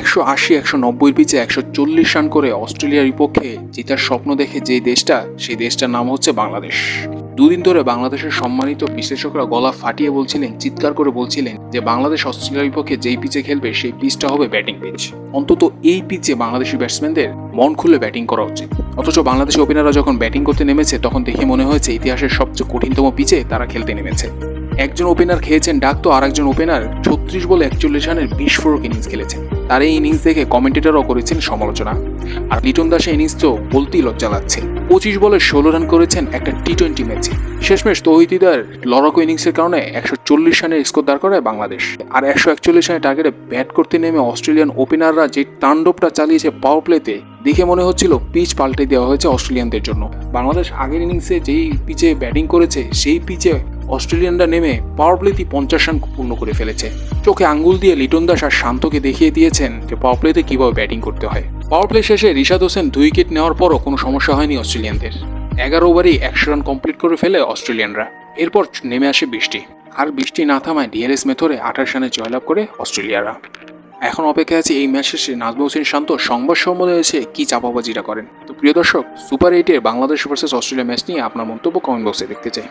একশো আশি, একশো নব্বই পিচে একশো চল্লিশ রান করে অস্ট্রেলিয়ার বিপক্ষে জেতার স্বপ্ন দেখে যে দেশটা, সেই দেশটার নাম হচ্ছে বাংলাদেশ। দুদিন ধরে বাংলাদেশের সম্মানিত বিশ্লেষকরা গলা ফাটিয়ে বলছিলেন, চিৎকার করে বলছিলেন যে বাংলাদেশ অস্ট্রেলিয়ার বিপক্ষে যেই পিচে খেলবে, সেই পিচটা হবে ব্যাটিং পিচ। অন্তত এই পিচে বাংলাদেশি ব্যাটসম্যানদের মন খুলে ব্যাটিং করা উচিত। অথচ বাংলাদেশি ওপেনাররা যখন ব্যাটিং করতে নেমেছে, তখন দেখে মনে হয়েছে ইতিহাসের সবচেয়ে কঠিনতম পিচে তারা খেলতে নেমেছে। একজন ওপেনার খেয়েছেন ডাক তো আর একজন ওপেনার ছত্রিশ বলে একচল্লিশ রানের বিস্ফোরক ইনিংস খেলেছেন। তার এই ইনিংস দেখে কমেন্টেটরও করেছেন সমালোচনা। আর লিটন দাসের ইনিংস তো বলতেই লজ্জা লাগছে। পঁচিশ বলে ষোলো রান করেছেন একটা টি টোয়েন্টি ম্যাচে শেষমেশ তৌহিদিদার লড়াকু ইনিংসের কারণে একশো চল্লিশ রানের স্কোর দাঁড় করায় বাংলাদেশ। আর একশো একচল্লিশ রানের টার্গেটে ব্যাট করতে নেমে অস্ট্রেলিয়ান ওপেনাররা যে তাণ্ডবটা চালিয়েছে পাওয়ার প্লেতে দেখে মনে হচ্ছিল পিচ পাল্টে দেওয়া হয়েছে অস্ট্রেলিয়ানদের জন্য। বাংলাদেশ আগের ইনিংসে যেই পিচে ব্যাটিং করেছে, সেই পিচে অস্ট্রেলিয়ানরা নেমে পাওয়ার প্লেতেই পঞ্চাশ রান পূর্ণ করে ফেলেছে। চোখে আঙ্গুল দিয়ে লিটন দাস আর শান্তকে দেখিয়ে দিয়েছেন যে পাওয়ার প্লেতে কীভাবে ব্যাটিং করতে হয়। পাওয়ার প্লে শেষে রিশাদ হোসেন দুই উইকেট নেওয়ার পরও কোনো সমস্যা হয়নি অস্ট্রেলিয়ানদের। এগারো ওভারেই একশো রান কমপ্লিট করে ফেলে অস্ট্রেলিয়ানরা। এরপর নেমে আসে বৃষ্টি। আর বৃষ্টি না থামায় ডিএলএস মেথরে আঠাশ রানে জয়লাভ করে অস্ট্রেলিয়ারা। এখন অপেক্ষা আছে এই ম্যাচ শেষে নাজমুল হোসেন শান্ত সংবাদ সম্মেলনে এসে কি চাপাবাজিটা করেন? তো প্রিয় দর্শক সুপার এইটের বাংলাদেশ ভার্সেস অস্ট্রেলিয়া ম্যাচ নিয়ে আপনার মন্তব্য কমেন্ট বক্সে দেখতে চাই।